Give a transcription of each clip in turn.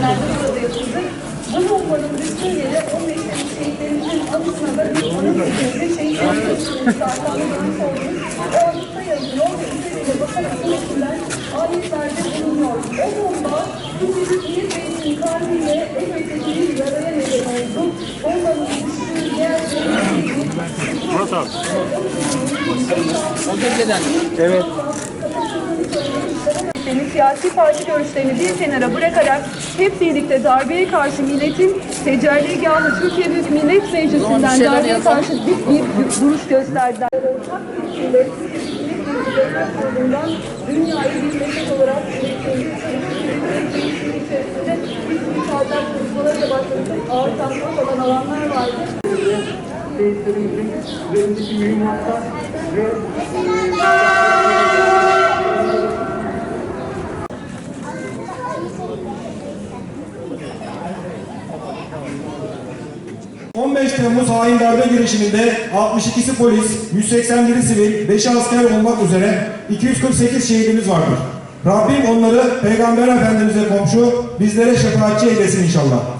dönemlerde burada yapıldı. Bu bombanın düştüğü yere 15 Temmuz şehitlerimizin anısına da bir anı verildi. Şehitlerimizin görmüş olduğunuz o anıtta yazıyor ve üzerinde bakarak üstünden ayetlerde bulunuyor. O bomba bu büyük milletimizin kalbiyle elbette bir yaraya neden oldu. Bombanın düştüğü yer Murat abi. Evet. Senin siyasi parti görüşlerini bir kenara bırakarak hep birlikte darbeye karşı milletin tecelligahı Türkiye Büyük Millet Meclisi'nden darbeye karşı bir, bir duruş gösterdiler. Ortak bir millet, dünyayı bir millet olarak içerisinde bir mücadele çalışmaları da başladı. Ağır tanklar olan alanlar vardı. Şehitlerimizin üzerindeki mühimmatlar ve e, 15 Temmuz hain darbe girişiminde 62'si polis, 181'i sivil, 5'i asker olmak üzere 248 şehidimiz vardır. Rabbim onları Peygamber Efendimiz'e komşu, bizlere şefaatçi eylesin inşallah.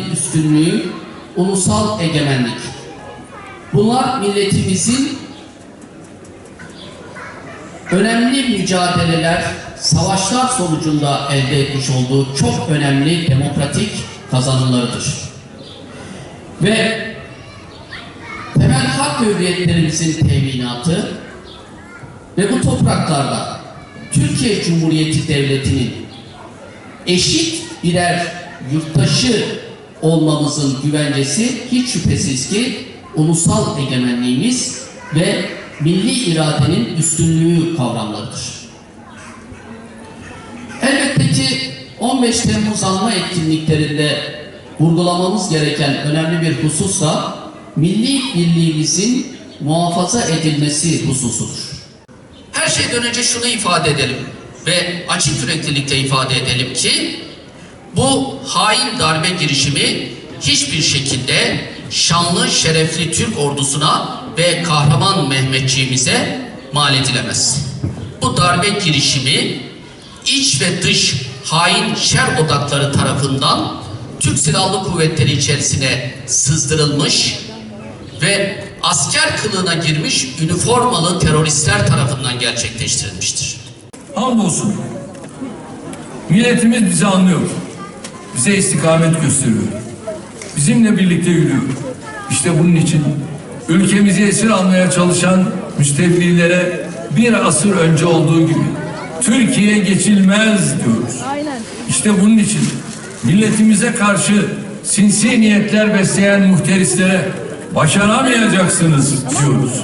iradenin üstünlüğü, ulusal egemenlik. Bunlar milletimizin önemli mücadeleler, savaşlar sonucunda elde etmiş olduğu çok önemli demokratik kazanımlarıdır. Ve temel hak ve hürriyetlerimizin teminatı ve bu topraklarda Türkiye Cumhuriyeti Devleti'nin eşit birer yurttaşı olmamızın güvencesi hiç şüphesiz ki ulusal egemenliğimiz ve milli iradenin üstünlüğü kavramlarıdır. Elbette ki 15 Temmuz anma etkinliklerinde vurgulamamız gereken önemli bir husus da milli birliğimizin muhafaza edilmesi hususudur. Her şeyden önce şunu ifade edelim ve açık yüreklilikle ifade edelim ki bu hain darbe girişimi hiçbir şekilde şanlı şerefli Türk ordusuna ve kahraman Mehmetçiğimize mal edilemez. Bu darbe girişimi iç ve dış hain şer odakları tarafından Türk Silahlı Kuvvetleri içerisine sızdırılmış ve asker kılığına girmiş üniformalı teröristler tarafından gerçekleştirilmiştir. Hamdolsun. Milletimiz bizi anlıyor. Bize istikamet gösteriyor. Bizimle birlikte yürüyor. İşte bunun için ülkemizi esir almaya çalışan müstevlilere bir asır önce olduğu gibi Türkiye geçilmez diyoruz. İşte bunun için milletimize karşı sinsi niyetler besleyen muhterislere başaramayacaksınız diyoruz.